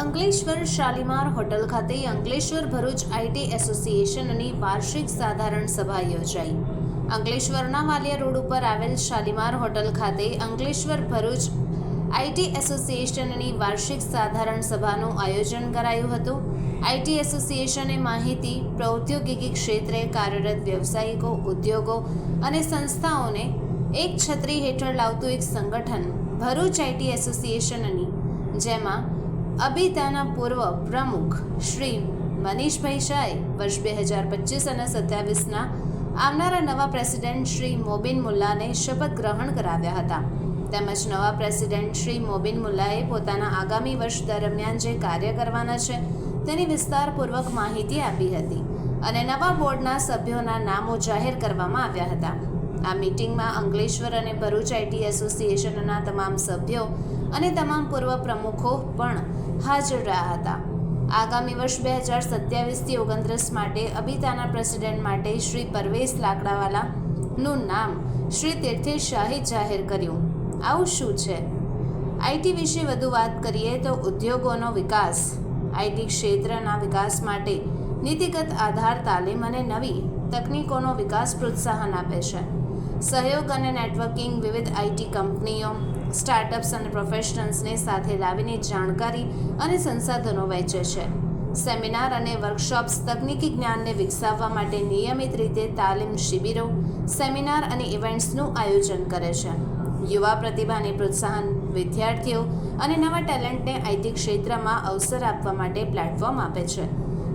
Ankleshwar Shalimar hotel ખાતે Ankleshwar Bharuch IT એસોસિએશનની વાર્ષિક સાધારણ સભા યોજાઈ. અંકલેશ્વરના માલિયા રોડ ઉપર આવેલ શાલીમાર હોટલ ખાતે અંકલેશ્વર ભરૂચ આઈટી એસોસિએશનની વાર્ષિક સાધારણ સભાનું આયોજન કરાયું હતું. આઈટી એસોસિએશને માહિતી, પ્રૌદ્યોગિકી ક્ષેત્રે કાર્યરત વ્યવસાયિકો, ઉદ્યોગો અને સંસ્થાઓને એક છત્રી હેઠળ લાવતું એક સંગઠન ભરૂચ આઈટી એસોસિએશનની જેમાં અબિતાના પૂર્વ પ્રમુખ શ્રી મનીષભાઈ શાહે વર્ષ બે હજાર પચીસ અને સત્યાવીસના આવનારા નવા પ્રેસિડેન્ટ શ્રી મોબિન મુલ્લાને શપથ ગ્રહણ કરાવ્યા હતા. તેમજ નવા પ્રેસિડેન્ટ શ્રી મોબિન મુલ્લાએ પોતાના આગામી વર્ષ દરમિયાન જે કાર્ય કરવાના છે, તેની વિસ્તારપૂર્વક માહિતી આપી હતી અને નવા બોર્ડના સભ્યોના નામો જાહેર કરવામાં આવ્યા હતા. આ મીટિંગમાં અંકલેશ્વર અને ભરૂચ આઈટી એસોસિએશનના તમામ સભ્યો અને તમામ પૂર્વ પ્રમુખો પણ હાજર રહ્યા હતા. આગામી વર્ષ બે હજાર સત્યાવીસથી ઓગણત્રીસ માટે અબિતાના પ્રેસિડેન્ટ માટે શ્રી પરવેશ લાકડાવાલાનું નામ શ્રી તીર્થેશ શાહે જાહેર કર્યું. આવું શું છે? આઈટી વિશે વધુ વાત કરીએ તો ઉદ્યોગોનો વિકાસ. આઈટી ક્ષેત્રના વિકાસ માટે નીતિગત આધાર તાલીમ અને નવી તકનીકોનો વિકાસ પ્રોત્સાહન આપે છે. સહયોગ અને નેટવર્કિંગ વિવિધ આઈટી કંપનીઓ સ્ટાર્ટઅપ્સ અને પ્રોફેશનલ્સને સાથે લાવીને જાણકારી અને સંસાધનો વહેંચે છે. સેમિનાર અને વર્કશોપ્સ તકનીકી જ્ઞાનને વિકસાવવા માટે નિયમિત રીતે તાલીમ શિબિરો સેમિનાર અને ઇવેન્ટ્સનું આયોજન કરે છે. યુવા પ્રતિભાને પ્રોત્સાહન વિદ્યાર્થીઓ અને નવા ટેલેન્ટને આઈટી ક્ષેત્રમાં અવસર આપવા માટે પ્લેટફોર્મ આપે છે.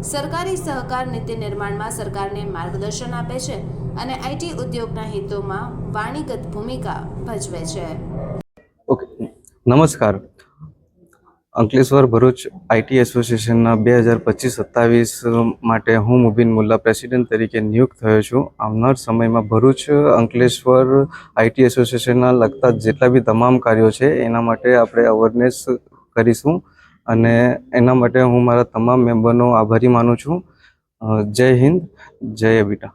સરકારી સહકાર નીતિ નિર્માણમાં સરકારને માર્ગદર્શન આપે છે અને આઈટી ઉદ્યોગના હિતોમાં વાણીગત ભૂમિકા ભજવે છે. ઓકે. નમસ્કાર. અંકલેશ્વર ભરૂચ આઈટી એસોસિએશનના બે હજાર પચીસ સત્તાવીસ માટે હું મુબીન મુલ્લા પ્રેસિડેન્ટ તરીકે નિયુક્ત થયો છું. આવનાર સમયમાં ભરૂચ, અંકલેશ્વર આઈટી એસોસિએશનના લગતા જેટલા બી તમામ કાર્યો છે, એના માટે આપણે અવેરનેસ કરીશું અને એના માટે હું મારા તમામ મેમ્બરનો આભારી માનું છું. જય હિન્દ, જય અબીટા